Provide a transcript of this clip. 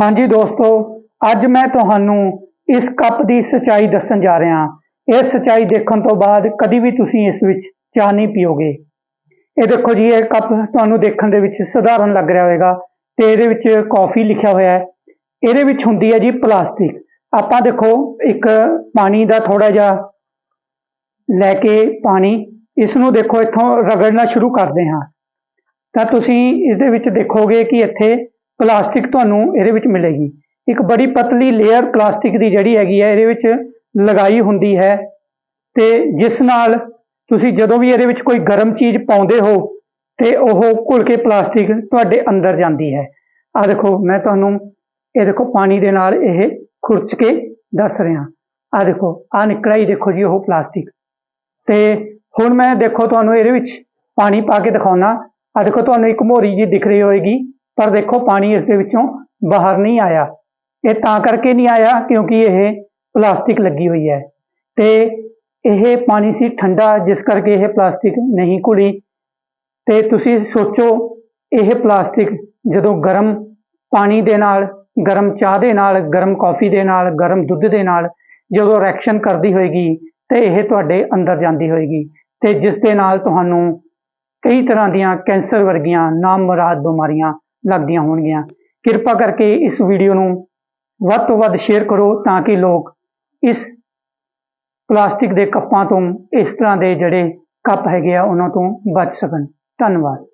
ਹਾਂਜੀ ਦੋਸਤੋ, ਅੱਜ ਮੈਂ ਤੁਹਾਨੂੰ ਇਸ ਕੱਪ ਦੀ ਸਚਾਈ ਦੱਸਣ ਜਾ ਰਿਹਾ ਇਹ ਸਚਾਈ ਦੇਖਣ ਤੋਂ ਬਾਅਦ ਕਦੀ ਵੀ ਤੁਸੀਂ ਇਸ ਵਿੱਚ ਚਾਹ ਨਹੀਂ ਪੀਓਗੇ। ਇਹ ਦੇਖੋ ਜੀ, ਇਹ ਕੱਪ ਤੁਹਾਨੂੰ ਦੇਖਣ ਦੇ ਵਿੱਚ ਸਧਾਰਨ ਲੱਗ ਰਿਹਾ ਹੋਵੇਗਾ ਤੇ ਇਹਦੇ ਵਿੱਚ ਕਾਫੀ ਲਿਖਿਆ ਹੋਇਆ ਹੈ। ਇਹਦੇ ਵਿੱਚ ਹੁੰਦੀ ਹੈ ਜੀ ਪਲਾਸਟਿਕ। ਆਪਾਂ ਦੇਖੋ, ਇੱਕ ਪਾਣੀ ਦਾ ਥੋੜਾ ਜਿਹਾ ਲੈ ਕੇ ਪਾਣੀ, ਇਸ ਨੂੰ ਦੇਖੋ, ਇੱਥੋਂ ਰਗੜਨਾ ਸ਼ੁਰੂ ਕਰਦੇ ਹਾਂ। ਤਾਂ ਤੁਸੀਂ ਇਹਦੇ ਵਿੱਚ ਦੇਖੋਗੇ ਕਿ ਇੱਥੇ ਪਲਾਸਟਿਕ ਤੁਹਾਨੂੰ ਇਹਦੇ ਵਿੱਚ ਮਿਲੇਗੀ। ਇੱਕ ਬੜੀ ਪਤਲੀ ਲੇਅਰ ਪਲਾਸਟਿਕ ਦੀ ਜਿਹੜੀ ਹੈਗੀ ਹੈ, ਇਹਦੇ ਵਿੱਚ ਲਗਾਈ ਹੁੰਦੀ ਹੈ ਤੇ ਜਿਸ ਨਾਲ ਤੁਸੀਂ ਜਦੋਂ ਵੀ ਇਹਦੇ ਵਿੱਚ ਕੋਈ ਗਰਮ ਚੀਜ਼ ਪਾਉਂਦੇ ਹੋ ਤੇ ਉਹ ਘੁਲ ਕੇ ਪਲਾਸਟਿਕ ਤੁਹਾਡੇ ਅੰਦਰ ਜਾਂਦੀ ਹੈ। ਆ ਦੇਖੋ, ਮੈਂ ਤੁਹਾਨੂੰ ਇਹ ਦੇਖੋ ਪਾਣੀ ਦੇ ਨਾਲ ਇਹ ਖੁਰਚ ਕੇ ਦੱਸ ਰਿਹਾ। ਆ ਦੇਖੋ ਆ ਨਿਕਲਿਆ ਹੀ ਦੇਖੋ ਜੀ ਉਹ ਪਲਾਸਟਿਕ। ਤੇ ਹੁਣ ਮੈਂ ਦੇਖੋ ਤੁਹਾਨੂੰ ਇਹਦੇ ਵਿੱਚ ਪਾਣੀ ਪਾ ਕੇ ਦਿਖਾਉਣਾ ਆ ਦੇਖੋ, ਤੁਹਾਨੂੰ ਇੱਕ ਮੋਰੀ ਜੀ ਦਿਖ ਰਹੀ ਹੋਏਗੀ। ਪਰ ਦੇਖੋ, ਪਾਣੀ ਇਸ ਦੇ ਵਿੱਚੋਂ ਬਾਹਰ ਨਹੀਂ ਆਇਆ। ਇਹ ਤਾਂ ਕਰਕੇ ਨਹੀਂ ਆਇਆ ਕਿਉਂਕਿ ਇਹ ਪਲਾਸਟਿਕ ਲੱਗੀ ਹੋਈ ਹੈ। ਤੇ ਇਹ ਪਾਣੀ ਸੀ ਠੰਡਾ, ਜਿਸ ਕਰਕੇ ਇਹ ਪਲਾਸਟਿਕ ਨਹੀਂ ਘੁਲੀ। ਤੇ ਤੁਸੀਂ ਸੋਚੋ, ਇਹ ਪਲਾਸਟਿਕ ਜਦੋਂ ਗਰਮ ਪਾਣੀ ਦੇ ਨਾਲ, ਗਰਮ ਚਾਹ ਦੇ ਨਾਲ, ਗਰਮ ਕੌਫੀ ਦੇ ਨਾਲ, ਗਰਮ ਦੁੱਧ ਦੇ ਨਾਲ ਜਦੋਂ ਰਿਐਕਸ਼ਨ ਕਰਦੀ ਹੋਏਗੀ, ਤੇ ਇਹ ਤੁਹਾਡੇ ਅੰਦਰ ਜਾਂਦੀ ਹੋਏਗੀ। ਤੇ ਜਿਸ ਦੇ ਨਾਲ ਤੁਹਾਨੂੰ ਕਈ ਤਰ੍ਹਾਂ ਦੀਆਂ ਕੈਂਸਰ ਵਰਗੀਆਂ ਨਾਮੁਰਾਦ ਬਿਮਾਰੀਆਂ ਲੱਗਦੀਆਂ ਹੋਣਗੀਆਂ। ਕਿਰਪਾ ਕਰਕੇ ਇਸ ਵੀਡੀਓ ਨੂੰ ਵੱਧ ਤੋਂ ਵੱਧ ਸ਼ੇਅਰ ਕਰੋ ਤਾਂ ਕਿ ਲੋਕ ਇਸ ਪਲਾਸਟਿਕ ਦੇ ਕੱਪਾਂ ਤੋਂ ਇਸ ਤਰ੍ਹਾਂ ਦੇ ਜਿਹੜੇ ਕੱਪ ਹੈਗੇ ਆ, ਉਹਨਾਂ ਤੋਂ ਬਚ ਸਕਣ। ਧੰਨਵਾਦ।